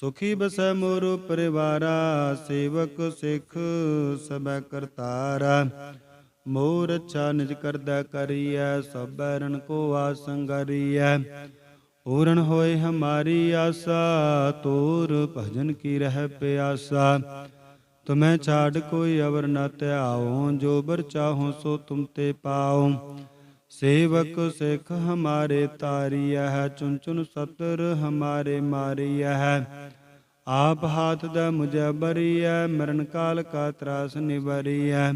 ਸੁਖੀ ਬਸੈ ਮੋਰ ਪਰਿਵਾਰਾ, ਸੇਵਕ ਸਿੱਖ ਸਬੈ ਕਰਤਾਰਾ। ਮੋਰ ਅੱਛਾ ਨਿਜ ਕਰਦਾ ਕਰੀਐ, ਸਭੈ ਰਣ ਕੋ ਆਸੰਗਰੀਐ ਪੂਰਨ ਹੋਏ ਹਮਾਰੀ ਆਸਾ ਤੋਰ ਭਜਨ ਕੀ ਰਹਿ ਪਿਆਸਾ। ਤੁਮੈ ਛਾੜ ਕੋਈ ਅਵਰ ਨ ਧਿਆਓ ਜੋ ਬਰ ਚਾਹੋ ਸੋ ਤੁਮ ਤੇ ਪਾਓ ਸੇਵਕ ਸਿੱਖ ਹਮਾਰੇ ਤਾਰੀਆ ਹੈ ਚੁਨ ਚੁਨ ਸਤਰ ਹਮਾਰੇ ਮਾਰੀਆ ਹੈ। ਆਪ ਹਾਥ ਦਾ ਮੁਝੇ ਬਰੀਐ, ਮਰਨ ਕਾਲ ਕਾ ਤਰਾਸ ਨਿਵਰੀਐ।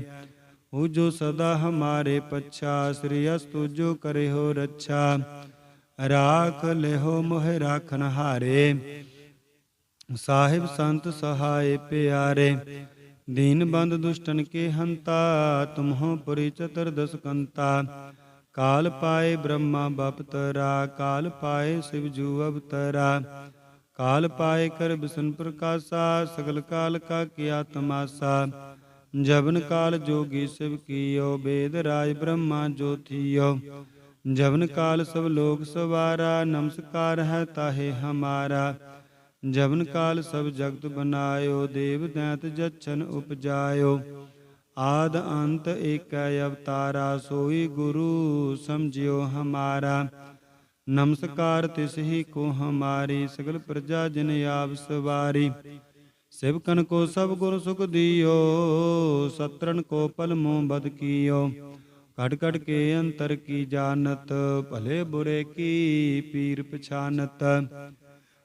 ਉਹ ਜੋ ਸਦਾ ਹਮਾਰੇ ਪਛਾ, ਸ੍ਰੀ ਅਸਤੁ ਜੋ ਕਰੇ ਹੋ ਰੱਛਾ। ਰਾਖ ਲਿਹੋ ਮੋਹਿ ਰਾਖਨ ਹਾਰੇ। ਸਾਹਿਬ ਸੰਤ ਸਹਾਏ ਪਿਆਰੇ। ਦੀਨ ਬੰਦ ਦੁਸ਼ਟਨ ਕੇ ਹੰਤਾ, ਤੁਮਹੋ ਪੁਰੀ ਚਤੁਰ ਦਸਕੰਤਾ ਕਾਲ ਪਾਏ ਬ੍ਰਹਮਾ ਬਪਤਰਾ ਕਾਲ ਪਾਏ ਸਿਵ ਜੂ ਅਵਤਰਾ ਕਾਲ ਪਾਏ ਕਰ ਬਿਸ਼ਨ ਪ੍ਰਕਾਸ਼ਾ ਸਗਲ ਕਾਲ ਕਾ ਕੀਆ ਤਮਾਸਾ ਜਬਨ ਕਾਲ ਜੋਗੀ ਸਿਵ ਕੀਓ ਬੇਦ ਰਾਜ ਬ੍ਰਹਮਾ ਜੋਤੀਓ ਜਬਨ ਕਾਲ ਸਭ ਲੋਕ ਸਵਾਰਾ ਨਮਸਕਾਰ ਹੈ ਤਾਹੇ ਹਮਾਰਾ ਜਬਨ ਕਾਲ ਸਭ ਜਗਤ ਬਨਾਇਓ ਦੇਵ ਦੈਂਤ ਜਛਨ ਉਪਜਾਇਓ ਆਦ ਅੰਤ ਏਕੈ ਅਵਤਾਰਾ, ਸੋਈ ਗੁਰੂ ਸਮਝਿਓ ਹਮਾਰਾ। ਨਮਸਕਾਰ ਤਿਸ ਹੀ ਕੋ ਹਮਾਰੀ, ਸਗਲ ਪ੍ਰਜਾ ਜਨ ਆਪ ਸਵਾਰੀ। ਸਿਵਕਨ ਕੋ ਸਭ ਗੁਰ ਸੁਖ ਦਿਓ ਸਤਰਨ ਕੋ ਪਲ ਮੋ ਬਦ ਕੀਓ। ਘਟ ਘਟ ਕੇ ਅੰਤਰ ਕੀ ਜਾਣਤ, ਭਲੇ ਬੁਰੇ ਕੀ ਪੀਰ ਪਛਾਨਤ।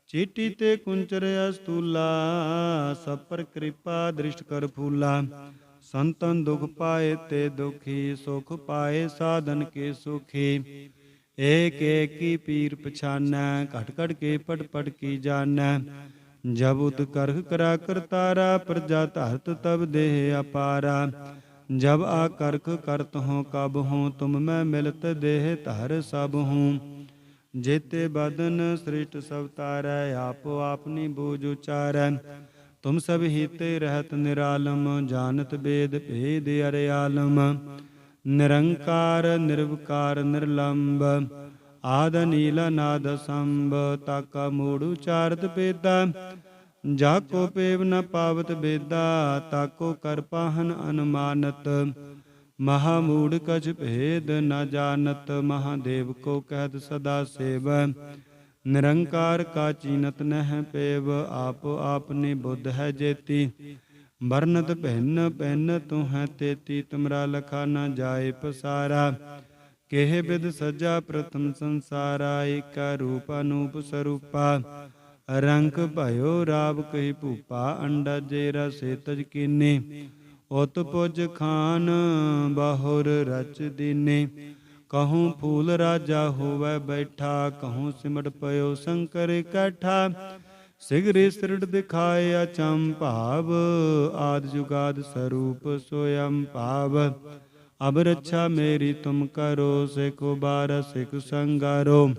ਚੀਟੀ ਤੇ ਕੁੰਚਰ ਅਸਤੂਲਾ, ਸਭ ਪਰ ਕਿਰਪਾ ਦ੍ਰਿਸ਼ਟ ਕਰ ਫੂਲਾ। ਸੰਤਨ ਦੁਖ ਪਾਏ ਤੇ ਦੁਖੀ ਸੁਖ ਪਾਏ, ਸਾਧਨ ਕੇ ਸੁਖੀ। ਏਕ ਏਕੀ ਪੀਰ ਪਛਾਨੈ, ਘਟ ਘਟ ਕੇ ਪਟ ਪਟ ਕੀ ਜਾਣੈ। ਜਬ ਉਤ ਕਰਖ ਕਰਾ ਕਰਤਾਰਾ, ਪ੍ਰਜਾ ਧਰਤ ਤਬ ਦੇਹ ਅਪਾਰਾ। ਜਬ ਆ ਕਰਖ ਕਰਤ ਹੋ ਕਬ ਹੂੰ ਤੁਮ ਮੈਂ ਮਿਲਤ ਦੇਹ ਧਰ ਸਭ ਹੂੰ ਜੇਤੇ ਬਦਨ ਸ੍ਰਿਸ਼ਟ ਸਭ ਤਾਰੈ ਆਪੋ ਆਪਨੀ ਬੂਝ ਉਚਾਰੈ। ਤੁਮ ਸਭ ਹੀਤੇ ਰਹਿਤ ਨਿਰਾਲਮ, ਜਾਣਤ ਬੇਦ ਭੇਦ ਅਰਿਆਲਮ ਨਿਰੰਕਾਰ, ਨਿਰਵਕਾਰ, ਨਿਰਲੰਬ, ਆਦ ਨੀਲ ਨਾਦ ਸੰਭ ਤਾਕਾ ਮੂੜ ਉਚਾਰਤ ਪੇਦਾ ਜਾ ਕੋ ਪੇਵ ਨ ਪਾਵਤ ਬੇਦਾ, ਤਾਕੋ ਕਰ ਪਾਹਨ ਅਨੁਮਾਨਤ। ਮਹਾ ਮੂੜ ਕਛ ਭੇਦ ਨ ਜਾਣਤ, ਮਹਾਦੇਵ ਕੋ ਕਹਿਤ ਸਦਾ ਸੇਵ। ਨਿਰੰਕਾਰ ਕਾ ਚੀਨਤ ਨਹਿ ਪੇਵ, ਆਪ ਆਪਨੇ ਬੁੱਧ ਹੈ ਜੇਤੀ। ਵਰਨਤ ਭਿੰਨ ਭਿੰਨ ਤੂੰ ਹੈ ਤੇਤੀ, ਤੁਮਰਾ ਲਖਾ ਨਾ ਜਾਏ ਪਸਾਰਾ। ਕਿਹ ਬਿਦ ਸਜਾ ਪ੍ਰਥਮ ਸੰਸਾਰਾ, ਏਕਾ ਰੂਪ ਅਨੂਪ ਸਰੂਪਾ। ਰੰਗ ਭਇਓ ਰਾਵ ਕਹੀ ਭੂਪਾ, ਅੰਡਾ ਜੇ ਰਸੇ ਤਜ ਕੀਨੇ। ਉਤ ਪੁਜ ਖਾਨ, ਬਾਹੁਰ ਰਚ ਦੀਨੇ। ਕਹੂੰ ਫੂਲ ਰਾਜਾ ਹੋਵੇ ਬੈਠਾ ਕਹੂੰ ਸਿਮਟ ਪਇਓ ਸ਼ੰਕਰ ਇਕੱਠਾ ਸਿਗਰੇ ਸਿਰੜ ਦਿਖਾਏ ਅਚੰ ਭਾਵ ਆਦ ਜੁਗਾਦ ਸਰੂਪ ਸੋਯੰ ਭਾਵ ਅਬ ਰੱਛਾ ਮੇਰੀ ਤੁਮ ਕਰੋ ਸਿਕੋ ਬਾਰ ਸਿਕ ਸੰਗਾਰੋ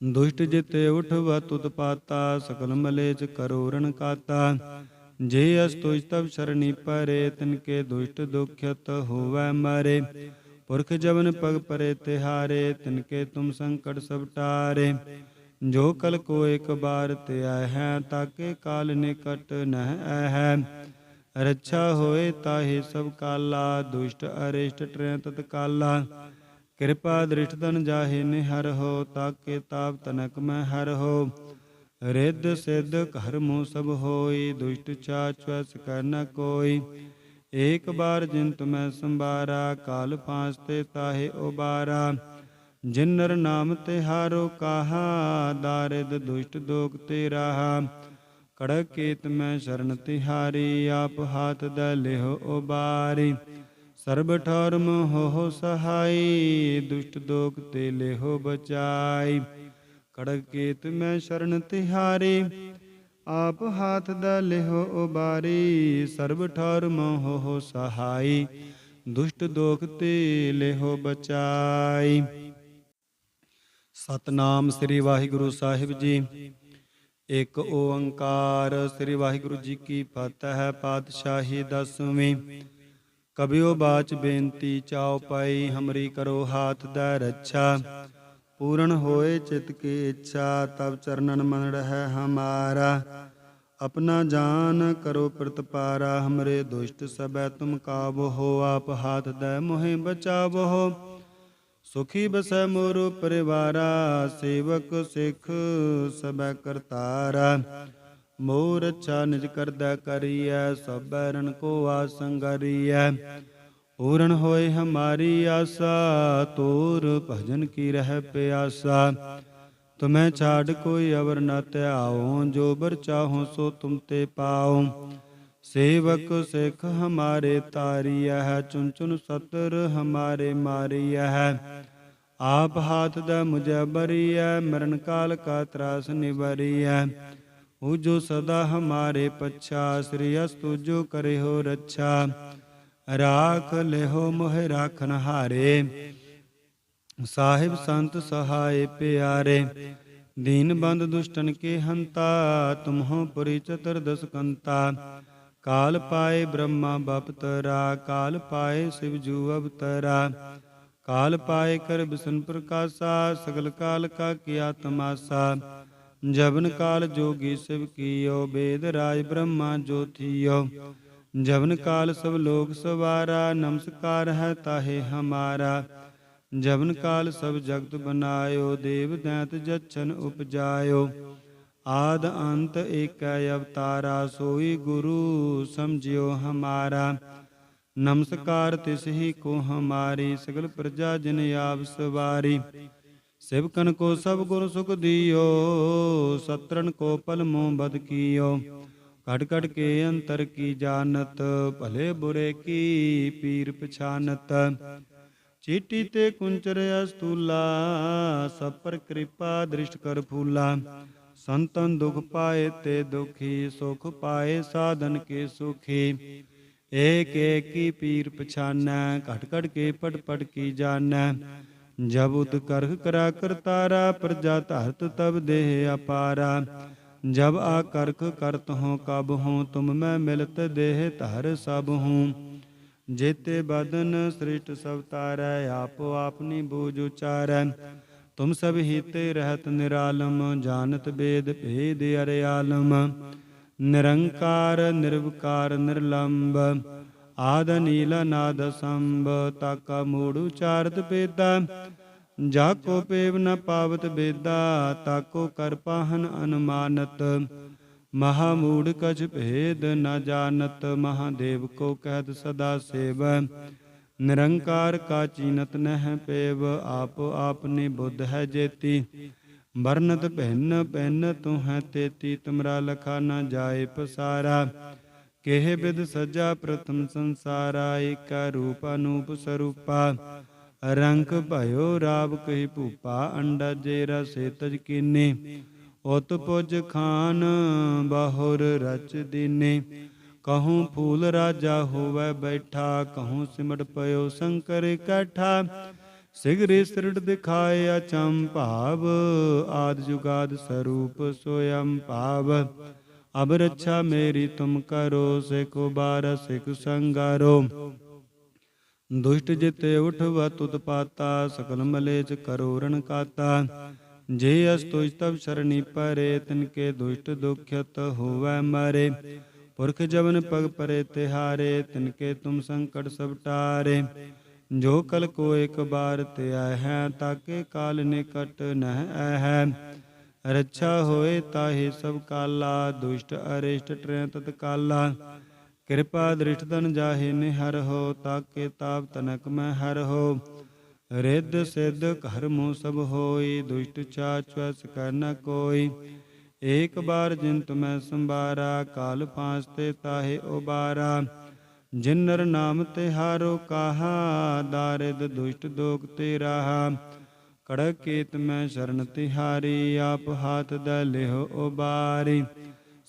ਦੁਸ਼ਟ ਜਿਤੇ ਉਠਵ ਤੁਤ ਪਾਤਾ ਸਕਲ ਮਲੇਚ ਕਰੋ ਰਣ ਕਾਤਾ ਜੇ ਅਸਤੁਜ ਤਬ ਸ਼ਰਣੀ ਪਰੇ ਤਿਨ ਕੇ ਦੁਸ਼ਟ ਦੁਖਿਤ ਹੋਵੈ ਮਰੇ ਪੁਰਖ ਜਵਨ ਪਗ ਪਰੇ ਤਿਹਾਰੇ ਤਿਨਕੇ ਤੁਮ ਸੰਕਟ ਸਭ ਟਾਰੇ। ਜੋ ਕਲ ਕੋ ਇੱਕ ਬਾਰ ਤੇ ਆਇ ਹੈ, ਤਾਕੇ ਕਾਲ ਨਿਕਟ ਨਹਿ ਹੈ। ਰੱਛਾ ਹੋਏ ਤਾਹੇ ਸਭ ਕਾਲਾ, ਦੁਸ਼ਟ ਅਰਿਸ਼ਟ ਟ੍ਰੈ ਤਤ ਕਾਲਾ। ਕਿਰਪਾ ਦ੍ਰਿਸ਼ਟ ਤਨ ਜਾਹੇ ਨਿਹਰ ਹੋ, ਤਾਕੇ ਤਾਪ ਤਨਕ ਮੈਂ ਹਰ ਹੋ। ਰਿੱਧ ਸਿੱਧ ਘਰ ਮੋ ਸਭ ਹੋਈ, ਦੁਸ਼ਟ ਚਾਚਵਸ ਕਰ ਨ ਕੋਈ। ਏਕ ਬਾਰ ਜਿਨ ਤੁਮੈ ਸੰਬਾਰਾ ਕਾਲ ਫਾਂਸ ਤੇ ਤਾਹੇ ਉਬਾਰਾ। ਜਿਨਰ ਨਾਮ ਤੇ ਹਾਰੋ ਕਾਹਾ, ਦਾਰਿਦ ਦੁਸ਼ਟ ਦੋਖ ਤੇ ਰਾਹਾ। ਕੜਕ ਕੀਤ ਮੈਂ ਸ਼ਰਨ ਤਿਹਾਰੀ, ਆਪ ਹਾਥ ਦ ਲਿਹੁ ਉਬਾਰੀ। ਸਰਬ ਠਰਮ ਹੋ ਸਹਾਈ, ਦੁਸ਼ਟ ਦੋਖ ਤੇ ਲਿਹੁ ਬਚਾਈ। ਕੜਕ ਕੀਤ ਮੈਂ ਸ਼ਰਨ ਤਿਹਾਰੀ ਆਪ ਹਾਥ ਦਾ ਲਿਹੋ ਉਬਾਰੀ, ਸਰਬ ਠੌਰ ਮੋਹ ਸਹਾਈ, ਦੁਸ਼ਟ ਦੋਖ ਤੇ ਲਿਹੋ ਬਚਾਈ। ਸਤਨਾਮ ਸ੍ਰੀ ਵਾਹਿਗੁਰੂ ਸਾਹਿਬ ਜੀ। ਇੱਕ ਓੰਕਾਰ ਸ੍ਰੀ ਵਾਹਿਗੁਰੂ ਜੀ ਕੀ ਫਤਿਹ ਹੈ ਪਾਤਸ਼ਾਹੀ ਦਸਵੀਂ। ਕਬਿਓ ਬਾਚ ਬੇਨਤੀ ਚਾਉ ਪਾਈ, ਹਮਰੀ ਕਰੋ ਹਾਥ ਦਾ ਰੱਛਾ। ਪੂਰਨ ਹੋਏ ਚਿਤ ਕੀ ਇੱਛਾ ਤਬ ਚਰਨਨ ਮਨ ਰਹਿ ਹਮਾਰਾ। ਆਪਣਾ ਜਾਨ ਕਰੋ ਪ੍ਰਤਪਾਰਾ, ਹਮਰੇ ਦੁਸ਼ਟ ਸਬੈ ਤੁਮ ਕਾਬੋ ਹੋ, ਆਪ ਹਾਥ ਦੇ ਮੋਹਿ ਬਚਾਵੋ ਸੁਖੀ ਬਸੈ ਮੋਰ ਪਰਿਵਾਰਾ, ਸੇਵਕ ਸਿੱਖ ਸਬੈ ਕਰਤਾਰਾ। ਮੋਰ ਅੱਛਾ ਨਿਜ ਕਰਦਾ ਕਰੀਐ, ਸਭੈ ਰਣ ਕੋ ਆਸੰਗਰੀਐ ਪੂਰਨ ਹੋਏ ਹਮਾਰੀ ਆਸਾ, ਤੋਰ ਭਜਨ ਕੀ ਰਹਿ ਪਿਆਸਾ। ਤੁਮੈ ਛਾੜ ਕੋਈ ਅਵਰ ਨ ਧਿਆਓ ਜੋ ਬਰ ਚਾਹੋ ਸੋ ਤੁਮ ਤੇ ਪਾਓ ਸੇਵਕ ਸਿੱਖ ਹਮਾਰੇ ਤਾਰੀਆ ਹੈ ਚੁਨ ਚੁਨ ਸਤਰ ਹਮਾਰੇ ਮਾਰੀਆ ਹੈ ਆਪ ਹਾਥ ਦਾ ਮੁਝੇ ਬਰੀਐ, ਮਰਨ ਕਾਲ ਕਾ ਤਰਾਸ ਨਿਵਰੀਐ। ਉਹ ਜੋ ਸਦਾ ਹਮਾਰੇ ਪਛਾ, ਸ੍ਰੀ ਅਸਤੁ ਜੋ ਕਰੇ ਹੋ ਰੱਛਾ। ਰਾਖ ਲਿਹੋ ਮੋਹ ਰਾਖਨ ਹਾਰੇ। ਸਾਹਿਬ ਸੰਤ ਸਹਾਏ ਪਿਆਰੇ, ਦੀਨ ਬੰਦ ਦੁਸ਼ਟਨ ਕੇ ਹੰਤਾ, ਤੁਮਹੋ ਪੁਰੀ ਚਤੁਰਦਸ ਕੰਤਾ ਕਾਲ ਪਾਏ ਬ੍ਰਹਮਾ ਬਪਤਰਾ, ਕਾਲ ਪਾਏ ਸਿਵ ਜੂ ਅਵਤਰਾ। ਕਾਲ ਪਾਏ ਕਰ ਬਿਸ਼ਨ ਪ੍ਰਕਾਸ਼ਾ, ਸਗਲ ਕਾਲ ਕਾ ਕੀਆ ਤਮਾਸਾ। ਜਬਨ ਕਾਲ ਜੋਗੀ ਸਿਵ ਕੀਓ, ਬੇਦ ਰਾਜ ਬ੍ਰਹਮਾ ਜੋਤੀਓ। ਜਵਨ ਕਾਲ ਸਭ ਲੋਕ ਸਵਾਰਾ, ਨਮਸਕਾਰ ਹੈ ਤਾਹੇ ਹਮਾਰਾ। ਜਵਨ ਕਾਲ ਸਭ ਜਗਤ ਬਨਾਇਓ, ਦੇਵ ਦੈਤ ਜਛਨ ਉਪਜਾਇਓ। ਆਦ ਅੰਤ ਏਕੈ ਅਵਤਾਰਾ, ਸੋਈ ਗੁਰੂ ਸਮਝਿਓ ਹਮਾਰਾ। ਨਮਸਕਾਰ ਤਿਸ ਹੀ ਕੋ ਹਮਾਰੀ, ਸਗਲ ਪ੍ਰਜਾ ਜਿਨ ਆਪ ਸਵਾਰੀ। ਸਿਵਕਨ ਕੋ ਸਭ ਗੁਰ ਸੁਖ ਦਿਓ ਸਤਰਨ ਕੋ ਪਲ ਮੋ ਬਦ ਕੀਓ। ਕਟ ਕਟ ਕੇ ਅੰਤਰ ਕੀ ਜਾਣਤ ਭਲੇ ਬੁਰੇ ਕੀ ਪੀਰ ਪਛਾਨਤ ਚੀਟੀ ਤੇ ਕੁੰਚਰ ਅਸਤੂਲਾ ਸਭ ਪਰ ਕਿਰਪਾ ਦ੍ਰਿਸ਼ਟ ਕਰ ਫੂਲਾ ਸੰਤਨ ਦੁਖ ਪਾਏ ਤੇ ਦੁਖੀ ਸੁਖ ਪਾਏ ਸਾਧਨ ਕੇ ਸੁਖੀ ਏਕ ਏਕੀ ਪੀਰ ਪਛਾਨੈ ਘਟ ਘਟ ਕੇ ਪਟ ਪਟ ਕੀ ਜਾਣੈ ਜਬ ਉਤ ਕਰਖ ਕਰਾ ਕਰਤਾਰਾ ਪ੍ਰਜਾ ਧਰਤ ਤਬ ਦੇਹ ਅਪਾਰਾ ਜਬ ਆ ਕਰਖ ਕਰਤ ਹੋ ਕਬ ਹੂੰ ਤੁਮ ਮੈਂ ਮਿਲਤ ਦੇਹ ਧਰ ਸਭ ਹੂੰ ਜੇਤੇ ਬਦਨ ਸ੍ਰਿਸ਼ਟ ਸਭ ਤਾਰੈ, ਆਪੋ ਆਪਨੀ ਬੂਝ ਉਚਾਰੈ। ਤੁਮ ਸਭ ਹੀਤੇ ਰਹਿਤ ਨਿਰਾਲਮ, ਜਾਣਤ ਬੇਦ ਭੇਦ ਅਰਿਆਲਮ ਨਿਰੰਕਾਰ, ਨਿਰਵਕਾਰ, ਨਿਰਲੰਬ, ਆਦ ਨੀਲ ਨਾਦ ਸੰਭ, ਤਾਕਾ ਮੂੜ ਉਚਾਰਤ ਬੇਦਾ ਜਾ ਕੋ ਪੇਵ ਨ ਪਾਵਤ ਬੇਦਾ ਤਾਕੋ ਕਰ ਪਾਹਨ ਅਨੁਮਾਨਤ। ਮਹਾ ਮੂੜ ਕਛ ਭੇਦ ਨ ਜਾਣਤ ਮਹਾਦੇਵ ਕੋ ਕਹਿਤ ਸਦਾ ਸੇਵ। ਨਿਰੰਕਾਰ ਕਾ ਚੀਨਤ ਨਹਿ ਪੇਵ, ਆਪ ਆਪਨੇ ਬੁੱਧ ਹੈ ਜੇਤੀ। ਵਰਨਤ ਭਿੰਨ ਭਿੰਨ ਤੂੰ ਹੈ ਤੇਤੀ, ਤੁਮਰਾ ਲਖਾ ਨ ਜਾਏ ਪਸਾਰਾ। ਕਿਹ ਬਿਦ ਸਜਾ ਪ੍ਰਥਮ ਸੰਸਾਰਾ, ਏਕਾ ਰੂਪ ਅਨੂਪ ਸਰੂਪਾ। ਰੰਕ ਭਇਓ ਰਾਵ ਕਹੀ ਭੂਪਾ, ਅੰਡਾ ਜੇ ਰਸੇ ਤਜ ਕੀਨੇ। ਉਤ ਪੁਜ ਖਾਨ ਬਾਹੁਰ ਰਚ ਦੀਨੇ। ਕਹੂੰ ਫੂਲ ਰਾਜਾ ਹੋਵੇ ਬੈਠਾ, ਕਹੂੰ ਸਿਮਟ ਪਇਓ ਸ਼ੰਕਰ ਇਕੱਠਾ ਸਿਗਰੇ ਸਿਰੜ ਦਿਖਾਏ ਅਚੰ ਭਾਵ, ਆਦ ਜੁਗਾਦ ਸਰੂਪ ਸੋਯੰ ਭਾਵ। ਅਬ ਰੱਛਾ ਮੇਰੀ ਤੁਮ ਕਰੋ ਸਿਕੋ ਬਾਰ ਸਿਕ ਸੰਗਾਰੋ। ਦੁਸ਼ਟ ਜਿਤੇ ਉਠਵਾ ਤੁਤ ਪਾਤਾ, ਸਕਲ ਮਲੇਚ ਕਰੋ ਰਣ ਕਾਤਾ। ਜੇ ਅਸ ਤੁਜ ਤਬ ਸ਼ਰਣੀ ਪਰੇ, ਤਿਨ ਕੇ ਦੁਸ਼ਟ ਦੁਖਿਤ ਹੋਵੈ ਮਰੇ। ਪੁਰਖ ਜਵਨ ਪਗ ਪਰੇ ਤਿਹਾਰੇ, ਤਿਨ ਕੇ ਤੁਮ ਸੰਕਟ ਸਭ ਟਾਰੇ। ਜੋ ਕਲ ਕੋ ਇੱਕ ਬਾਰ ਤੇ ਹੈ, ਤਾਕੇ ਕਾਲ ਨਿਕਟ ਨਹਿ ਆਇ ਹੈ। ਰੱਛਾ ਹੋਏ ਤਾਹੇ ਸਭ ਕਾਲਾ, ਦੁਸ਼ਟ ਅਰਿਸ਼ਟ ਟ੍ਰੈ ਤਤ ਕਾਲਾ। ਕਿਰਪਾ ਦ੍ਰਿਸ਼ਟ ਤਨ ਜਾਹੇ ਨਿਹਰ ਹੋ, ਤਾਕੇ ਤਾਪ ਤਨਕ ਮੈਂ ਹਰ ਹੋ। ਰਿੱਧ ਸਿੱਧ ਘਰ ਮੋ ਸਭ ਹੋਈ, ਦੁਸ਼ਟ ਚਾਚਵਸ ਕਰ ਨ ਕੋਈ। ਏਕ ਬਾਰ ਜਿਨ ਤੁਮੈ ਸੰਬਾਰਾ ਕਾਲ ਫਾਂਸ ਤੇ ਤਾਹੇ ਉਬਾਰਾ। ਜਿਨਰ ਨਾਮ ਤੇ ਹਾਰੋ ਕਾਹਾ, ਦਾਰਿਦ ਦੁਸ਼ਟ ਦੋਖ ਤੇ ਰਾਹਾ। ਕੜਕ ਕੇਤ ਮੈਂ ਸ਼ਰਨ ਤਿਹਾਰੀ, ਆਪ ਹਾਥ ਦ ਲਿਹੁ ਉਬਾਰੀ।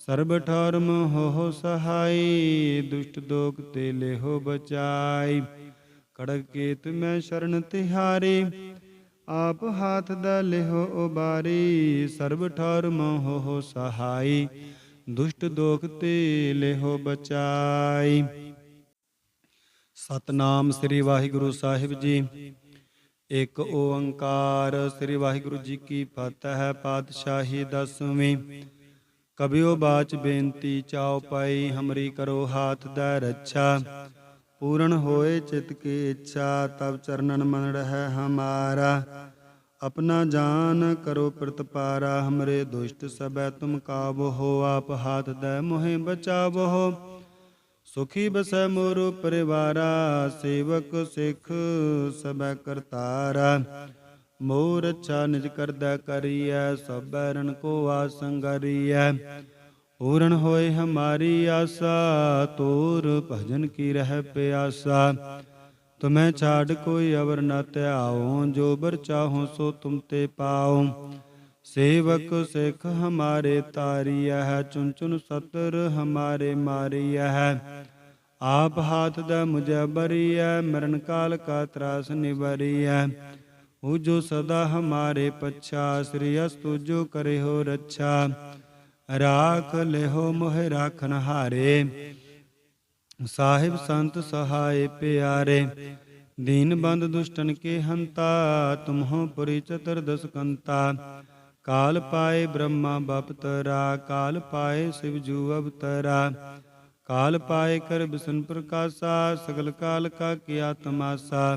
ਸਰਬ ਠਰਮ ਹੋ ਸਹਾਈ, ਦੁਸ਼ਟ ਦੋਖ ਤੇ ਲੇਹੋ ਬਚਾਈ। ਕੜਕ ਕੇਤ ਮੈਂ ਸ਼ਰਨ ਤਿਹਾਰੀ, ਆਪ ਹਾਥ ਦਾ ਲਿਹੋ ਉਬਾਰੀ। ਸਰਬ ਠਰਮ ਹੋ ਸਹਾਈ, ਦੁਸ਼ਟ ਦੋਖ ਤੇ ਲਿਹੋ ਬਚਾਈ। ਸਤਨਾਮ ਸ੍ਰੀ ਵਾਹਿਗੁਰੂ ਸਾਹਿਬ ਜੀ। ਇੱਕ ਓੰਕਾਰ ਸ੍ਰੀ ਵਾਹਿਗੁਰੂ ਜੀ ਕੀ ਫਤਿਹ ਹੈ ਪਾਤਸ਼ਾਹੀ ਦਸਵੀਂ। ਕਬਿਓ ਬਾਚ ਬੇਨਤੀ ਚਾਉ ਪਾਈ, ਹਮਰੀ ਕਰੋ ਹਾਥ ਦਾ ਰੱਛਾ। ਪੂਰਨ ਹੋਏ ਚਿਤ ਕੀ ਇੱਛਾ ਤਬ ਚਰਨਨ ਮਨ ਰਹਿ ਹਮਾਰਾ। ਆਪਣਾ ਜਾਨ ਕਰੋ ਪ੍ਰਤਪਾਰਾ ਹਮਰੇ ਦੁਸ਼ਟ ਸਬੈ ਤੁਮ ਕਾਬੋ ਹੋ, ਆਪ ਹਾਥ ਦੇ ਮੋਹਿ ਬਚਾਵੋ ਸੁਖੀ ਬਸੈ ਮੋਰ ਪਰਿਵਾਰਾ, ਸੇਵਕ ਸਿੱਖ ਸਬੈ ਕਰਤਾਰਾ। ਮੋਰ ਅੱਛਾ ਨਿਜ ਕਰਦਾ ਕਰੀਐ, ਸਭੈ ਰਣ ਕੋ ਆਸੰਗਰੀਐ ਪੂਰਨ ਹੋਏ ਹਮਾਰੀ ਆਸਾ, ਤੋਰ ਭਜਨ ਕੀ ਰਹਿ ਪਿਆਸਾ। ਤੁਮੈ ਛਾੜ ਕੋਈ ਅਵਰ ਨ ਧਿਆਓ ਜੋ ਬਰ ਚਾਹੋ ਸੋ ਤੁਮ ਤੇ ਪਾਓ ਸੇਵਕ ਸਿੱਖ ਹਮਾਰੇ ਤਾਰੀਆ ਹੈ ਚੁਨ ਚੁਨ ਸਤਰ ਹਮਾਰੇ ਮਾਰੀਆ ਹੈ ਆਪ ਹਾਥ ਦਾ ਮੁਝੇ ਬਰੀਐ, ਮਰਨ ਕਾਲ ਕਾ ਤਰਾਸ ਨਿਵਰੀਐ। ਉਹ ਜੋ ਸਦਾ ਹਮਾਰੇ ਪਛਾ, ਸ੍ਰੀ ਅਸਤੁ ਜੋ ਕਰੇ ਹੋ ਰੱਛਾ। ਰਾਖ ਲਿਹੋ ਮੋਹ ਰਾਖਨ ਹਾਰੇ। ਸਾਹਿਬ ਸੰਤ ਸਹਾਏ ਪਿਆਰੇ, ਦੀਨ ਬੰਦ ਦੁਸ਼ਟਨ ਕੇ ਹੰਤਾ, ਤੁਮਹੋ ਪੁਰੀ ਚਤੁਰਦਸ ਕੰਤਾ ਕਾਲ ਪਾਏ ਬ੍ਰਹਮਾ ਬਪਤਰਾ, ਕਾਲ ਪਾਏ ਸਿਵ ਜੂ ਅਵਤਰਾ। ਕਾਲ ਪਾਏ ਕਰ ਬਿਸ਼ਨ ਪ੍ਰਕਾਸ਼ਾ, ਸਗਲ ਕਾਲ ਕਾ ਕੀਆ ਤਮਾਸਾ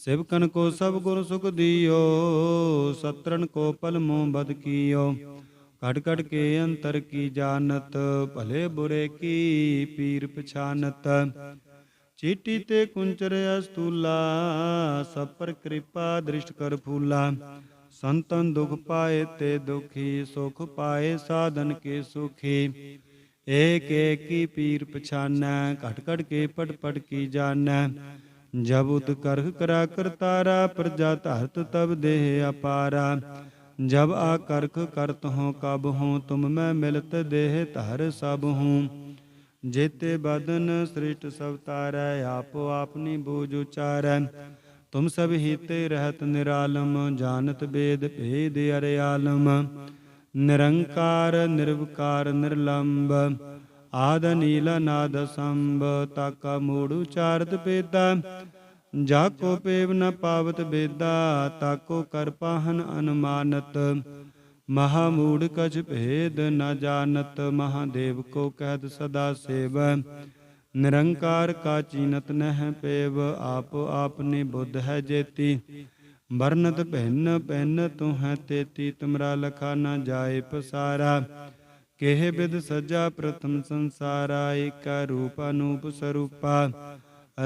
ਸਿਵਕਨ ਕੋ ਸਭ ਗੁਰ ਸੁਖ ਦਿਓ ਸਤਰਨ ਕੋ ਪਲ ਮੋਹ ਬਦ ਕੀਓ ਕਟ ਕਟ ਕੇ ਅੰਤਰ ਕੀ ਜਾਣਤ ਭਲੇ ਬੁਰੇ ਕੀ ਪੀਰ ਪਛਾਨਤ ਚੀਟੀ ਤੇ ਕੁੰਚਰ ਅਸਤੂਲਾ ਸਭ ਪਰ ਕਿਰਪਾ ਦ੍ਰਿਸ਼ਟ ਕਰ ਫੂਲਾ ਸੰਤਨ ਦੁਖ ਪਾਏ ਤੇ ਦੁਖੀ ਸੁਖ ਪਾਏ ਸਾਧਨ ਕੇ ਸੁਖੀ ਏਕ ਏਕੀ ਪੀਰ ਪਛਾਨੈ ਘਟ ਘਟ ਕੇ ਪਟ ਪਟ ਕੀ ਜਾਣੈ ਜਬ ਉਤ ਕਰਖ ਕਰਾ ਕਰਤਾਰਾ ਪ੍ਰਜਾ ਧਰਤ ਤਬ ਦੇਹ ਅਪਾਰਾ। ਜਬ ਆ ਕਰਖ ਕਰਤ ਹੋ ਕਬ ਹੋ ਤੁਮ ਮੈਂ ਮਿਲਤ ਦੇਹ ਧਰ ਸਭ ਹੂੰ ਜੇਤੇ ਬਦਨ ਸ੍ਰਿਸ਼ਟ ਸਭ ਤਾਰੈ, ਆਪੋ ਆਪਨੀ ਬੂਝ ਉਚਾਰੈ। ਤੁਮ ਸਭ ਹੀਤੇ ਰਹਿਤ ਨਿਰਾਲਮ, ਜਾਣਤ ਬੇਦ ਭੇਦ ਅਰਿਆਲਮ। ਨਿਰੰਕਾਰ, ਨਿਰਵਕਾਰ, ਨਿਰਲੰਬ। ਆਦ ਨੀਲ ਨਾਦ ਸੰਭ, ਤਾਕਾ ਮੂੜ ਉਚਾਰਤ ਪੇਤਾ ਜਾ ਕੋ ਪੇਵ ਨ ਪਾਵਤ ਬੇਦਾ, ਤਾਕੋ ਕਰ ਪਾਹਨ ਅਨੁਮਾਨਤ। ਮਹਾ ਮੂੜ ਕਛ ਭੇਦ ਨ ਜਾਣਤ, ਮਹਾਦੇਵ ਕੋ ਕਹਿਤ ਸਦਾ ਸੇਵ। ਨਿਰੰਕਾਰ ਕਾ ਚੀਨਤ ਨਹਿ ਪੇਵ, ਆਪ ਆਪਨੇ ਬੁੱਧ ਹੈ ਜੇਤੀ। ਵਰਨਤ ਭਿੰਨ ਭਿੰਨ ਤੂੰ ਹੈ ਤੇਤੀ, ਤੁਮਰਾ ਲਖਾ ਨ ਜਾਏ ਪਸਾਰਾ। ਕਿਹ ਬਿਦ ਸਜਾ ਪ੍ਰਥਮ ਸੰਸਾਰਾ, ਏਕਾ ਰੂਪ ਅਨੂਪ ਸਰੂਪਾ।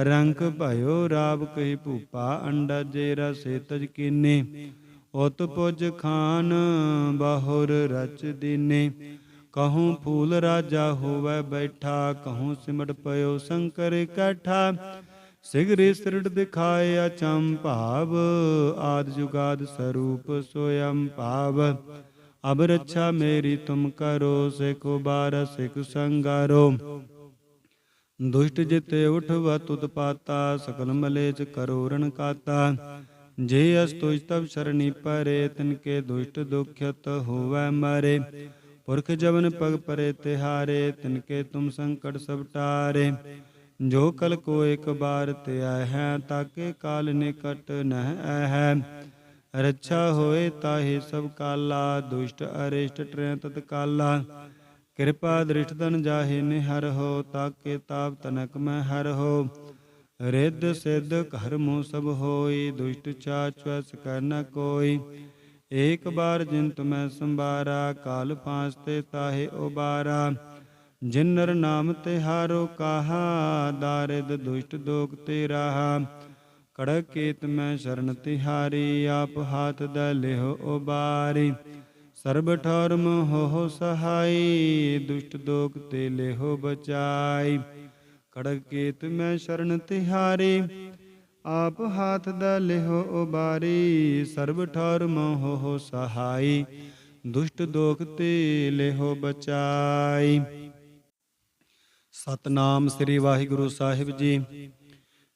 ਰੰਗ ਭਇਓ ਰਾਵ ਕਹੀ ਭੂਪਾ, ਅੰਡਾ ਜੇ ਰਸੇ ਤਜ ਕੀਨੇ। ਉਤ ਪੁਜ ਖਾਨ ਬਾਹੁਰ ਰਚ ਦੀਨੇ। ਕਹੂੰ ਫੂਲ ਰਾਜਾ ਹੋਵੇ ਬੈਠਾ, ਕਹੂੰ ਸਿਮਟ ਪਇਓ ਸ਼ੰਕਰ ਇਕੱਠਾ। ਸਿਗਰੇ ਸਿਰੜ ਦਿਖਾਏ ਅਚੰ ਭਾਵ, ਆਦ ਜੁਗਾਦ ਸਰੂਪ ਸੋਇੰ ਭਾਵ। ਅਬ ਰੱਛਾ ਮੇਰੀ ਤੁਮ ਕਰੋ ਸਿਕੋ ਬਾਰ ਸਿਕ ਸੰਗਾਰੋ। ਦੁਸ਼ਟ ਜਿਤੇ ਉਠਵਾ ਤੁਤ ਪਾਤਾ, ਸਕਲ ਮਲੇਚ ਕਰੋ ਰਣ ਕਾਤਾ। ਜੇ ਅਸਤੁਜ ਤਬ ਸ਼ਰਣੀ ਪਰੇ, ਤਿਨ ਕੇ ਦੁਸ਼ਟ ਦੁਖਤ ਹੋਵੈ ਮਰੇ। ਪੁਰਖ ਜਵਨ ਪਗ ਪਰੇ ਤਿਹਾਰੇ, ਤਿਨ ਕੇ ਤੁਮ ਸੰਕਟ ਸਭ ਟਾਰੇ। ਜੋ ਕਲ ਕੋ ਇੱਕ ਬਾਰ ਤੇ ਆਇ ਹੈ ਤਾਕੇ ਕਾਲ ਨਿਕਟ ਨਹਿ ਹੈ ਰੱਛਾ ਹੋਏ ਤਾਹੀ ਸਭ ਕਾਲਾ, ਦੁਸ਼ਟ, ਅਰਿਸ਼ਟ ਟ੍ਰੈ ਤਤ ਕਾਲਾ। ਕਿਰਪਾ ਦ੍ਰਿਸ਼ਟ ਤਨ ਜਾਹੇ ਨਿਹਰ ਹੋ, ਤਾਕੇ ਤਾਪ ਤਨਕ ਮੈਂ ਹਰ ਹੋ। ਰਿੱਧ ਸਿੱਧ ਘਰ ਮੋ ਸਭ ਹੋਈ, ਦੁਸ਼ਟ ਚਾਚਵਸ ਕਰ ਨ ਕੋਈ। ਏਕ ਬਾਰ ਜਿਨ ਤੁਮੈ ਸੰਭਾਰਾ, ਕਾਲ ਫਾਂਸ ਤੇ ਤਾਹੇ ਉਬਾਰਾ। ਜਿਨ ਨਰ ਨਾਮ ਤਿਹਾਰੋ ਕਾਹਾ ਦਾਰਿਦ ਦੁਸ਼ਟ ਦੋਖ ਤੇ ਰਾਹਾ। ਕੜਕ ਕੇਤ ਮੈਂ ਸ਼ਰਨ ਤਿਹਾਰੀ, ਆਪ ਹਾਥ ਦਾ ਲਿਹੁ ਉਬਾਰੀ। ਸਰਬ ਠਰਮ ਹੋ ਸਹਾਈ, ਦੁਸ਼ਟ ਦੋਖ ਤੇ ਲਿਹੁ ਬਚਾਈ। ਕੜਕ ਕੇਤ ਮੈਂ ਸ਼ਰਨ ਤਿਹਾਰੀ, ਆਪ ਹਾਥ ਦਾ ਲਿਹੁ ਉਬਾਰੀ। ਸਰਬ ਠਰਮ ਹੋ ਸਹਾਈ, ਦੁਸ਼ਟ ਦੋਖ ਤੇ ਲਿਹੁ ਬਚਾਈ। ਸਤਨਾਮ ਸ੍ਰੀ ਵਾਹਿਗੁਰੂ ਸਾਹਿਬ ਜੀ।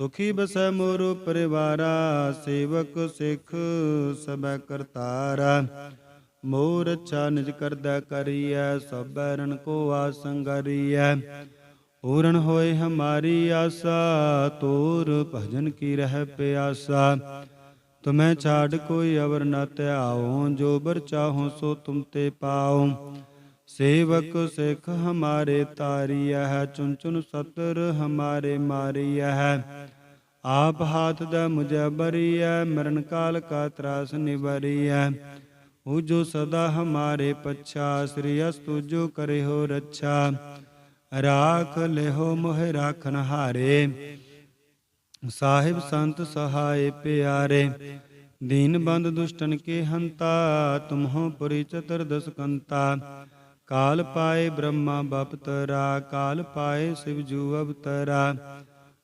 ਸੁਖੀ ਬਸੈ ਮੋਰ ਪਰਿਵਾਰਾ, ਸੇਵਕ ਸਿੱਖ ਸਬੈ ਕਰਤਾਰਾ। ਮੋਰ ਅੱਛਾ ਨਿਜ ਕਰਦਾ ਕਰੀਐ, ਸਭੈ ਰਣ ਕੋ ਆਸੰਗਰੀਐ। ਪੂਰਨ ਹੋਏ ਹਮਾਰੀ ਆਸਾ, ਤੋਰ ਭਜਨ ਕੀ ਰਹਿ ਪਿਆਸਾ। ਤੁਮੈ ਛਾੜ ਕੋਈ ਅਵਰ ਨ ਧਿਆਓ ਜੋ ਬਰ ਚਾਹੋ ਸੋ ਤੁਮ ਤੇ ਪਾਓ ਸੇਵਕ ਸਿੱਖ ਹਮਾਰੇ ਤਾਰੀਆ ਹੈ ਚੁਨ ਚੁਨ ਸਤਰ ਹਮਾਰੇ ਮਾਰੀਆ ਹੈ। ਆਪ ਹਾਥ ਦਾ ਮੁਝੇ ਬਰੀਐ, ਮਰਨ ਕਾਲ ਕਾ ਤਰਾਸ ਨਿਵਰੀਐ। ਉਹ ਜੋ ਸਦਾ ਹਮਾਰੇ ਪਛਾ, ਸ੍ਰੀ ਅਸਤੁ ਜੋ ਕਰੇ ਹੋ ਰੱਛਾ। ਰਾਖ ਲਿਹੋ ਮੋਹਿ ਰਾਖਨ ਹਾਰੇ। ਸਾਹਿਬ ਸੰਤ ਸਹਾਏ ਪਿਆਰੇ। ਦੀਨ ਬੰਦ ਦੁਸ਼ਟਨ ਕੇ ਹੰਤਾ, ਤੁਮਹੋ ਪੁਰੀ ਚਤੁਰਦਸ ਕੰਤਾ। ਕਾਲ ਪਾਏ ਬ੍ਰਹਮਾ ਬਪਤਰਾ ਕਾਲ ਪਾਏ ਸਿਵ ਜੂ ਅਵਤਰਾ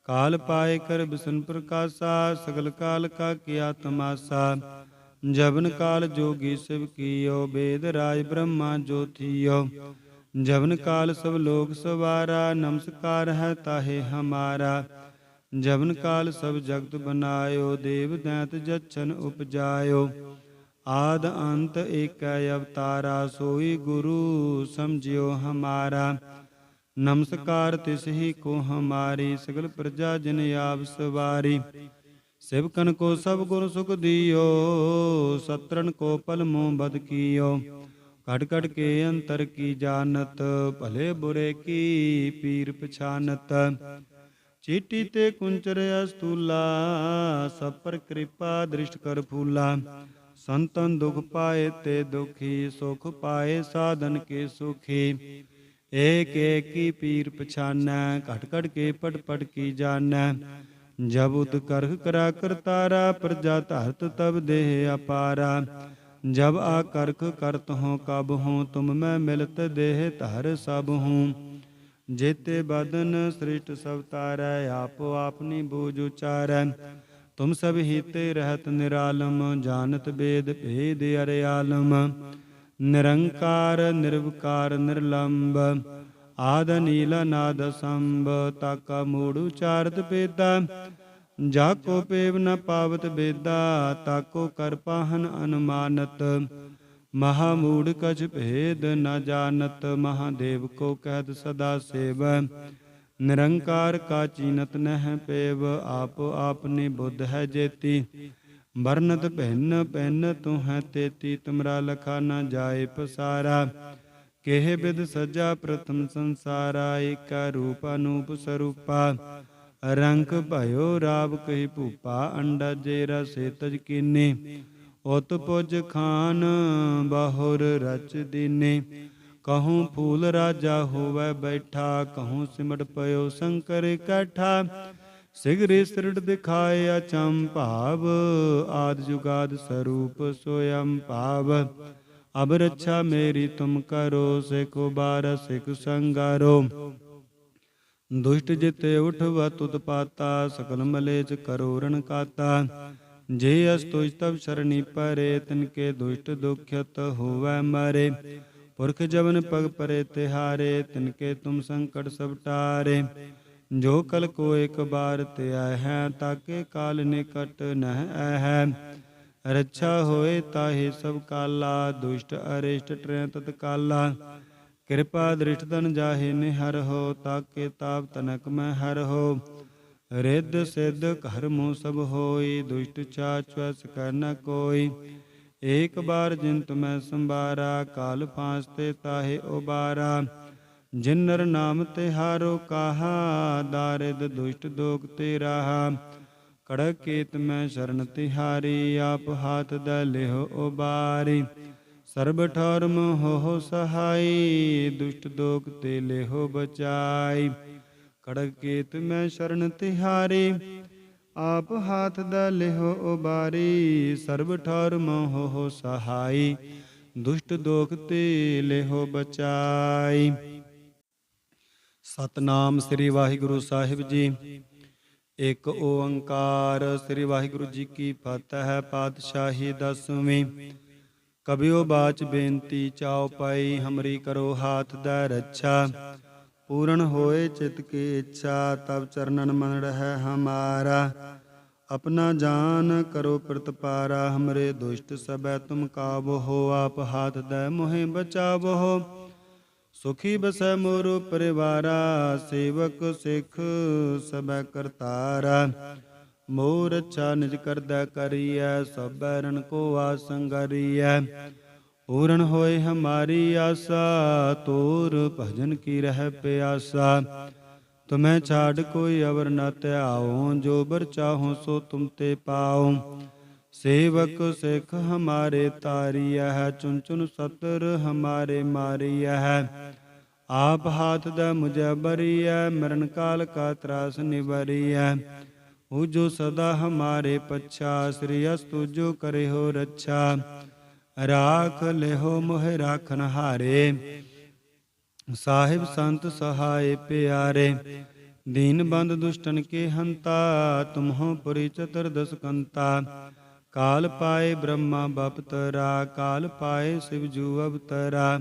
ਕਾਲ ਪਾਏ ਕਰ ਬਿਸ਼ਨ ਪ੍ਰਕਾਸ਼ਾ ਸਗਲ ਕਾਲ ਕਾ ਕੀਆ ਤਮਾਸਾ ਜਬਨ ਕਾਲ ਜੋਗੀ ਸਿਵ ਕੀਓ ਬੇਦ ਰਾਜ ਬ੍ਰਹਮਾ ਜੋਥੀਓ ਜਬਨ ਕਾਲ ਸਭ ਲੋਕ ਸਵਾਰਾ ਨਮਸਕਾਰ ਹੈ ਤਾਹੇ ਹਮਾਰਾ ਜਬਨ ਕਾਲ ਸਭ ਜਗਤ ਬਨਾਇਓ ਦੇਵ ਦੈਤ ਜਛਨ ਉਪਜਾਇਓ ਆਦ ਅੰਤ ਏਕੈ ਅਵਤਾਰਾ, ਸੋਈ ਗੁਰੂ ਸਮਝਿਓ ਹਮਾਰਾ। ਨਮਸਕਾਰ ਤਿਸ ਕੋ ਹਮਾਰੀ, ਸਗਲ ਪ੍ਰਜਾ ਜਨ ਆਪ ਸਵਾਰੀ। ਸਿਵਕਨ ਕੋ ਸਭ ਗੁਰ ਸੁਖ ਦਿਓ ਸਤਰਨ ਕੋ ਪਲ ਬਦ ਕੀਓ। ਕਟ ਕਟ ਕੇ ਅੰਤਰ ਕੀ ਜਾਣਤ, ਭਲੇ ਬੁਰੇ ਕੀ ਪੀਰ ਪਛਾਨਤ। ਚੀਟੀ ਤੇ ਕੁੰਚਰ ਅਸਤੂਲਾ ਸਭ ਪਰ ਕਿਰਪਾ ਦ੍ਰਿਸ਼ਟ ਕਰ ਫੂਲਾ। ਸੰਤਨ ਦੁਖ ਪਾਏ ਤੇ ਦੁਖੀ, ਸੁਖ ਪਾਏ ਸਾਧਨ ਕੇ ਸੁਖੀ। ਏਕ ਏਕੀ ਪੀਰ ਪਛਾਨੈ, ਘਟ ਘਟ ਕੇ ਪਟ ਪਟ ਕੀ ਜਾਣੈ। ਜਬ ਉਤ ਕਰਖ ਕਰਾ ਕਰਤਾਰਾ ਪ੍ਰਜਾ ਧਰਤ ਤਬ ਦੇਹ ਅਪਾਰਾ। ਜਬ ਆ ਕਰਖ ਕਰਤ ਹੋ ਕਬ ਹੂੰ ਤੁਮ ਮੈਂ ਮਿਲਤ ਦੇਹ ਧਰ ਸਭ ਹੂੰ ਜੇਤੇ ਬਦਨ ਸ੍ਰਿਸ਼ਟ ਸਭ ਤਾਰੈ ਆਪੋ ਆਪਨੀ ਬੂਝ ਉਚਾਰੈ। ਤੁਮ ਸਭ ਹੀਤੇ ਰਹਿਤ ਨਿਰਾਲਮ, ਜਾਣਤ ਬੇਦ ਭੇਦ ਅਰਿਆਲਮ ਨਿਰੰਕਾਰ, ਨਿਰਵਕਾਰ, ਨਿਰਲੰਬ, ਆਦ ਨੀਲ, ਨਾਦ ਸੰਭ ਤਾਕਾ ਮੂੜ ਉਚਾਰਤ ਬੇਦਾ ਜਾ ਕੋ ਪੇਵ ਨ ਪਾਵਤ ਬੇਦਾ ਤਾਕੋ ਕਰ ਪਾਹਨ ਅਨੁਮਾਨਤ। ਮਹਾ ਮੂੜ ਕਛ ਭੇਦ ਨ ਜਾਣਤ, ਮਹਾਦੇਵ ਕੋ ਕਹਿਤ ਸਦਾ ਸੇਵ। ਨਿਰੰਕਾਰ ਕਾ ਚੀਨਤ ਨਹਿ ਪੇਵ, ਆਪ ਆਪਨੇ ਬੁੱਧ ਹੈ ਜੇਤੀ। ਵਰਨਤ ਭਿੰਨ ਭਿੰਨ ਤੂੰ ਹੈ ਤੇਤੀ, ਤੁਮਰਾ ਲਖਾ ਨ ਜਾਏ ਪਸਾਰਾ। ਕਿਹ ਬਿਦ ਸਜਾ ਪ੍ਰਥਮ ਸੰਸਾਰਾ, ਏਕਾ ਰੂਪ ਅਨੂਪ ਸਰੂਪਾ। ਰੰਗ ਭਇਓ ਰਾਵ ਕਹੀ ਭੂਪਾ, ਅੰਡਾ ਜੇਰਾ ਰਸੇ ਤਜ ਕੀਨੇ। ਉਤ ਪੁਜ ਖਾਨ, ਬਾਹੁਰ ਰਚ ਦੀਨੇ। ਕਹੂੰ ਫੂਲ ਰਾਜਾ ਹੋਵੇ ਬੈਠਾ ਕਹੂੰ ਸਿਮਟ ਪਇਓ ਸ਼ੰਕਰ ਇਕੱਠਾ ਸਿਗਰੇ ਸਿਰੜ ਦਿਖਾਏ ਅਚੰ ਭਾਵ ਆਦ ਜੁਗਾਦ ਸਰੂਪ ਸੋਯੰ ਭਾਵ ਅਬ ਰੱਛਾ ਮੇਰੀ ਤੁਮ ਕਰੋ ਸਿਕੋ ਬਾਰ ਸਿਕ ਸੰਗਾਰੋ ਦੁਸ਼ਟ ਜਿਤੇ ਉਠਵਾ ਤੁਤ ਪਾਤਾ ਸਕਲ ਮਲੇਚ ਕਰੋ ਰਣ ਕਾਤਾ ਜੇ ਅਸਤੁਜ ਤਬ ਸ਼ਰਣੀ ਪਰੇ ਤਿਨ ਕੇ ਦੁਸ਼ਟ ਦੁਖਤ ਹੋਵੈ ਮਰੇ ਪੁਰਖ ਜਵਨ ਪਗ ਪਰੇ ਤਿਹਾਰੇ, ਤਿਨਕੇ ਤੁਮ ਸੰਕਟ ਸਭ ਟਾਰੇ। ਜੋ ਕਲ ਕੋ ਇੱਕ ਬਾਰ ਤੇ ਹੈ, ਤਾਕੇ ਕਾਲ ਨਿਕਟ ਨਹਿ ਆਇ ਹੈ। ਰੱਛਾ ਹੋਏ ਤਾਹੇ ਸਭ ਕਾਲਾ, ਦੁਸ਼ਟ ਅਰਿਸ਼ਟ ਟਰੈ ਤਤ ਕਾਲਾ। ਕਿਰਪਾ ਦ੍ਰਿਸ਼ਟ ਤਨ ਜਾਹੇ ਨਿਹਰ ਹੋ, ਤਾਕੇ ਤਾਪ ਤਨਕ ਮੈਂ ਹਰ ਹੋ। ਰਿੱਧ ਸਿੱਧ ਕਰਮੋ ਸਭ ਹੋਈ, ਦੁਸ਼ਟ ਚਾਚ ਕਰ ਨ ਕੋਈ। ਏਕ ਬਾਰ ਜਿਨ ਤੁਮੈ ਸੰਭਾਰਾ, ਕਾਲ ਫਾਂਸ ਤੇ ਤਾਹੇ ਉਬਾਰਾ। ਜਿਨ ਨਰ ਨਾਮ ਤੇ ਹਾਰੋ ਕਾਹਾ, ਦਾਰਿਦ ਦੁਸ਼ਟ ਦੋਖ ਤੇ ਰਾਹਾ। ਕੜਕ ਕੇਤ ਮੈਂ ਸ਼ਰਨ ਤਿਹਾਰੀ, ਆਪ ਹਾਥ ਦਾ ਲਿਹੁ ਉਬਾਰੀ। ਸਰਬ ਠਰਮ ਹੋ ਸਹਾਈ, ਦੁਸ਼ਟ ਦੋਖ ਤੇ ਲਿਹੁ ਬਚਾਈ। ਕੜਕ ਕੇਤ ਮੈਂ ਸ਼ਰਨ ਤਿਹਾਰੀ ਆਪ ਹਾਥ ਦਾ ਲਿਹੁ ਉਬਾਰੀ, ਸਰਬ ਠਰਮ ਹੋ ਸਹਾਈ, ਦੁਸ਼ਟ ਦੋਖ ਤੇ ਲਿਹੁ ਬਚਾਈ। ਸਤਨਾਮ ਸ੍ਰੀ ਵਾਹਿਗੁਰੂ ਸਾਹਿਬ ਜੀ। ਇੱਕ ਓੰਕਾਰ ਸ੍ਰੀ ਵਾਹਿਗੁਰੂ ਜੀ ਕੀ ਫਤਿਹ, ਪਾਤਸ਼ਾਹੀ ਦਸਵੀਂ। ਕਬਿਓ ਬਾਚ ਬੇਨਤੀ ਚਾਉ ਪਾਈ, ਹਮਰੀ ਕਰੋ ਹਾਥ ਦਾ ਰੱਛਾ। ਪੂਰਨ ਹੋਏ ਚਿਤ ਕੀ ਇੱਛਾ ਤਬ ਚਰਨਨ ਮਨ ਰਹਿ ਹਮਾਰਾ। ਆਪਣਾ ਜਾਨ ਕਰੋ ਪ੍ਰਤਪਾਰਾ, ਹਮਰੇ ਦੁਸ਼ਟ ਸਬੈ ਤੁਮ ਕਾਬੋ ਹੋ ਆਪ ਹਾਥ ਦੇ ਮੋਹਿ ਬਚਾਵੋ। ਸੁਖੀ ਬਸੈ ਮੋਰ ਪਰਿਵਾਰਾ, ਸੇਵਕ ਸਿੱਖ ਸਬੈ ਕਰਤਾਰਾ। ਮੋਰ ਅੱਛਾ ਨਿਜ ਕਰਦਾ ਕਰੀਐ, ਸਭੈ ਰਣ ਕੋ ਆਸੰਗਰੀਐ ਪੂਰਨ ਹੋਏ ਹਮਾਰੀ ਆਸਾ, ਤੋਰ ਭਜਨ ਕੀ ਰਹਿ ਪਿਆਸਾ। ਤੁਮੈ ਛਾੜ ਕੋਈ ਅਵਰ ਨ ਧਿਆਓ ਜੋ ਬਰ ਚਾਹੋ ਸੋ ਤੁਮ ਤੇ ਪਾਓ ਸੇਵਕ ਸਿੱਖ ਹਮਾਰੇ ਤਾਰੀਆ ਹੈ ਚੁਨ ਚੁਨ ਸਤਰ ਹਮਾਰੇ ਮਾਰੀਆ ਹੈ ਆਪ ਹਾਥ ਦਾ ਮੁਝੇ ਬਰੀਐ, ਮਰਨ ਕਾਲ ਕਾ ਤਰਾਸ ਨਿਵਰੀਐ। ਉਹ ਜੋ ਸਦਾ ਹਮਾਰੇ ਪਛਾ, ਸ੍ਰੀ ਅਸਤੁ ਜੋ ਕਰੇ ਹੋ ਰੱਛਾ। ਰਾਖ ਲਿਹੋ ਮੋਹਿ ਰਾਖਨ ਹਾਰੇ। ਸਾਹਿਬ ਸੰਤ ਸਹਾਏ ਪਿਆਰੇ, ਦੀਨ ਬੰਦ ਦੁਸ਼ਟਨ ਕੇ ਹੰਤਾ, ਤੁਮਹੁ ਪੁਰੀ ਚਤੁਰਦਸ ਕੰਤਾ ਕਾਲ ਪਾਏ ਬ੍ਰਹਮਾ ਬਪਤਰਾ, ਕਾਲ ਪਾਏ ਸਿਵ ਜੂ ਅਵਤਰਾ।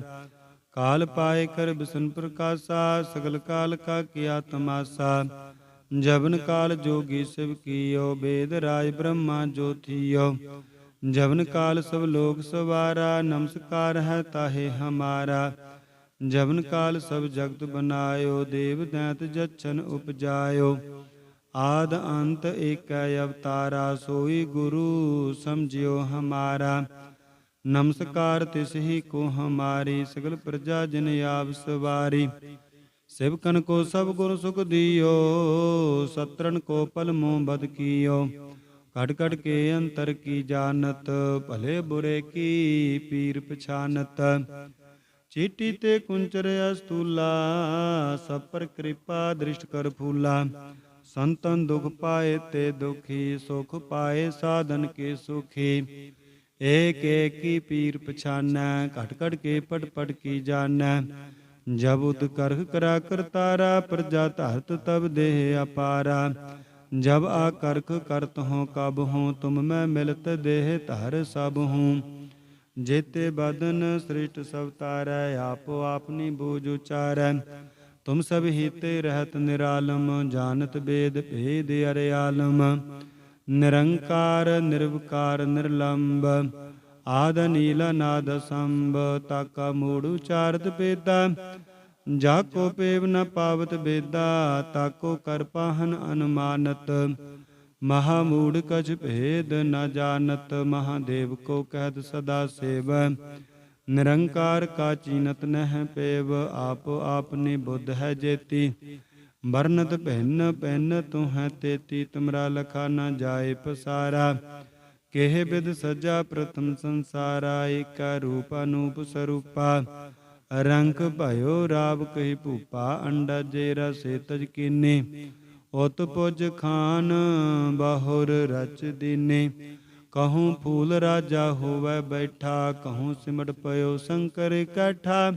ਕਾਲ ਪਾਏ ਕਰ ਬਿਸ਼ਨ ਪ੍ਰਕਾਸ਼ਾ, ਸਗਲ ਕਾਲ ਕਾ ਕੀਆ ਤਮਾਸਾ। ਜਬਨ ਕਾਲ ਜੋਗੀ ਸਿਵ ਕੀਓ, ਬੇਦ ਰਾਜ ਬ੍ਰਹਮਾ ਜੋਤੀਓ। ਜਵਨ ਕਾਲ ਸਭ ਲੋਕ ਸਵਾਰਾ, ਨਮਸਕਾਰ ਹੈ ਤਾਹੇ ਹਮਾਰਾ। ਜਵਨ ਕਾਲ ਸਭ ਜਗਤ ਬਨਾਇਓ, ਦੇਵ ਦੈਤ ਜਛਨ ਉਪਜਾਇਓ। ਆਦ ਅੰਤ ਏਕੈ ਅਵਤਾਰਾ, ਸੋਈ ਗੁਰੂ ਸਮਝਿਓ ਹਮਾਰਾ। ਨਮਸਕਾਰ ਤਿਸ ਹੀ ਕੋ ਹਮਾਰੀ, ਸਗਲ ਪ੍ਰਜਾ ਜਨ ਆਪ ਸਵਾਰੀ। ਸਿਵਕਨ ਕੋ ਸਭ ਗੁਰ ਸੁਖ ਦਿਓ ਸਤਰਨ ਕੋ ਪਲ ਮੋਹ ਬਦ ਕੀਓ। ਕਟ ਕਟ ਕੇ ਅੰਤਰ ਕੀ ਜਾਣਤ ਭਲੇ ਬੁਰੇ ਕੀ ਪੀਰ ਪਛਾਨਤ ਚੀਟੀ ਤੇ ਕੁੰਚਰ ਅਸਤੂਲਾ ਸਭ ਪਰ ਕਿਰਪਾ ਦ੍ਰਿਸ਼ਟ ਕਰ ਫੂਲਾ ਸੰਤਨ ਦੁਖ ਪਾਏ ਤੇ ਦੁਖੀ ਸੁਖ ਪਾਏ ਸਾਧਨ ਕੇ ਸੁਖੀ ਏਕ ਏਕੀ ਪੀਰ ਪਛਾਨੈ ਘਟ ਘਟ ਕੇ ਪਟ ਪਟ ਕੀ ਜਾਣੈ ਜਬ ਉਦ ਕਰਖ ਕਰਾ ਕਰਤਾਰਾ ਪ੍ਰਜਾ ਧਰਤ ਤਬ ਦੇਹ ਅਪਾਰਾ ਜਬ ਆ ਕਰਖ ਕਰਤ ਹੋ ਕਬ ਹੂੰ ਤੁਮ ਮੈਂ ਮਿਲਤ ਦੇਹ ਧਰ ਸਭ ਹੂੰ ਜੇਤੇ ਬਦਨ ਸ੍ਰਿਸ਼ਟ ਸਭ ਤਾਰੈ, ਆਪੋ ਆਪਨੀ ਬੂਝ ਉਚਾਰੈ। ਤੁਮ ਸਭ ਹੀਤੇ ਰਹਿਤ ਨਿਰਾਲਮ, ਜਾਣਤ ਬੇਦ ਭੇਦ ਅਰਿਆਲਮ ਨਿਰੰਕਾਰ, ਨਿਰਵਕਾਰ, ਨਿਰਲੰਬ, ਆਦ ਨੀਲ ਨਾਦ ਸੰਭ, ਤਾਕਾ ਮੂੜ ਉਚਾਰਤ ਬੇਦਾ ਜਾ ਕੋ ਪੇਵ ਨ ਪਾਵਤ ਬੇਦਾ ਤਾਕੋ ਕਰ ਪਾਹਨ ਅਨੁਮਾਨਤ। ਮਹਾ ਮੂੜ ਕਛ ਭੇਦ ਨ ਜਾਣਤ, ਮਹਾਦੇਵ ਕੋ ਕਹਿਤ ਸਦਾ ਸੇਵ। ਨਿਰੰਕਾਰ ਕਾ ਚੀਨਤ ਨਹਿ ਪੇਵ, ਆਪ ਆਪਨੇ ਬੁੱਧ ਹੈ ਜੇਤੀ। ਵਰਨਤ ਭਿੰਨ ਭਿੰਨ ਤੂੰ ਹੈ ਤੇਤੀ, ਤੁਮਰਾ ਲਖਾ ਨਾ ਜਾਏ ਪਸਾਰਾ। ਕਿਹ ਬਿਦ ਸਜਾ ਪ੍ਰਥਮ ਸੰਸਾਰਾ, ਏਕਾ ਰੂਪ ਅਨੂਪ ਸਰੂਪਾ। ਰੰਕ ਭਇਓ ਰਾਵ ਕਹੀ ਭੂਪਾ, ਅੰਡਾ ਜੇ ਰਸੇ ਤਜ ਕੀਨੇ। ਉਤ ਪੁਜ ਖਾਨ ਬਾਹੁਰ ਰਚ ਦੀਨੇ। ਕਹੂੰ ਫੂਲ ਰਾਜਾ ਹੋਵੇ ਬੈਠਾ, ਕਹੂੰ ਸਿਮਟ ਪਇਓ ਸ਼ੰਕਰ ਇਕੱਠਾ।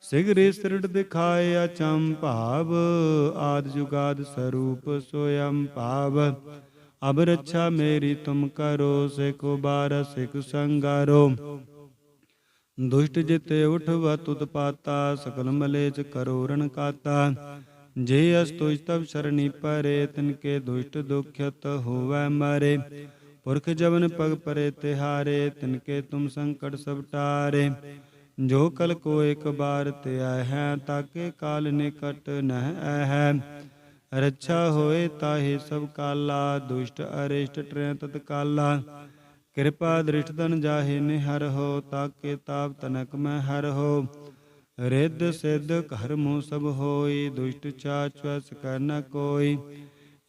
ਸਿਗਰੇ ਸਿਰੜ ਦਿਖਾਏ ਅਚੰ ਭਾਵ, ਆਦ ਜੁਗਾਦ ਸਰੂਪ ਸੋਯੰ ਭਾਵ। ਅਬ ਰੱਛਾ ਮੇਰੀ ਤੁਮ ਕਰੋ ਸਿਕੋ ਬਾਰ ਸਿਕ ਸੰਗਾਰੋ। ਦੁਸ਼ਟ ਜਿਤੇ ਉਠਵਾ ਤੁਤ ਪਾਤਾ, ਸਕਲ ਮਲੇਚ ਕਰੋ ਰਣ ਕਾਤਾ। ਜੇ ਅਸਤੁਜ ਤਬ ਸ਼ਰਣੀ ਪਰੇ, ਤਿਨ ਕੇ ਦੁਸ਼ਟ ਦੁਖਤ ਹੋਵੈ ਮਰੇ। ਪੁਰਖ ਜਵਨ ਪਗ ਪਰੇ ਤਿਹਾਰੇ, ਤਿਨ ਕੇ ਤੁਮ ਸੰਕਟ ਸਭ ਟਾਰੇ। ਜੋ ਕਲ ਕੋ ਇੱਕ ਬਾਰ ਤੇ ਆਇ ਹੈ, ਤਾਕੇ ਕਾਲ ਨਿਕਟ ਨਹਿ ਹੈ ਰੱਛਾ ਹੋਏ ਤਾਹੇ ਸਭ ਕਾਲਾ, ਦੁਸ਼ਟ ਅਰਿਸ਼ਟ ਟ੍ਰੇ ਤਤ ਕਾਲਾ ਕਿਰਪਾ ਦ੍ਰਿਸ਼ਟ ਤਨ ਜਾਹੇ ਨਿਹਰ ਹੋ, ਤਾਕੇ ਤਾਪ ਤਨਕ ਮੈਂ ਹਰ ਹੋ। ਰਿੱਧ ਸਿੱਧ ਕਰਮੋ ਸਭ ਹੋਈ, ਦੁਸ਼ਟ ਚਾਚਵਸ ਕਰ ਨ ਕੋਈ।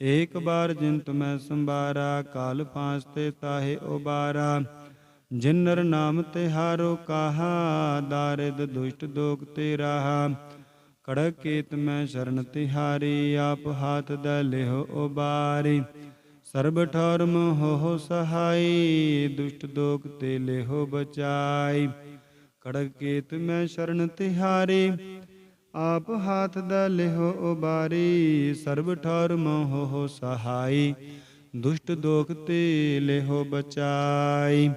ਏਕ ਬਾਰ ਜਿਨ ਤੁਮੈ ਸੰਭਾਰਾ, ਕਾਲ ਪਾਂਚ ਤੇ ਤਾਹੇ ਉਬਾਰਾ। ਜਿਨ ਨਰ ਨਾਮ ਤੇ ਹਾਰੋ ਕਾਹਾ, ਦਾਰਿਦ ਦੁਸ਼ਟ ਦੋਖ ਤੇ ਰਾਹਾ। ਕੜਕ ਕੇਤ ਮੈਂ ਸ਼ਰਨ ਤਿਹਾਰੀ, ਆਪ ਹਾਥ ਦ ਲਿਹੁ ਉਬਾਰੀ। ਸਰਬ ਠਰਮ ਹੋ ਸਹਾਈ, ਦੁਸ਼ਟ ਦੋਖ ਤੇ ਲੇਹੋ ਬਚਾਈ। ਕੜਕ ਕੀਤ ਮੈਂ ਸ਼ਰਨ ਤਿਹਾਰੀ, ਆਪ ਹਾਥ ਦ ਲਿਹੁ ਉਬਾਰੀ। ਸਰਬ ਠੌਰ ਮੋਹ ਸਹਾਈ, ਦੁਸ਼ਟ ਦੋਖ ਤੇ ਲਿਹੁ ਬਚਾਈ।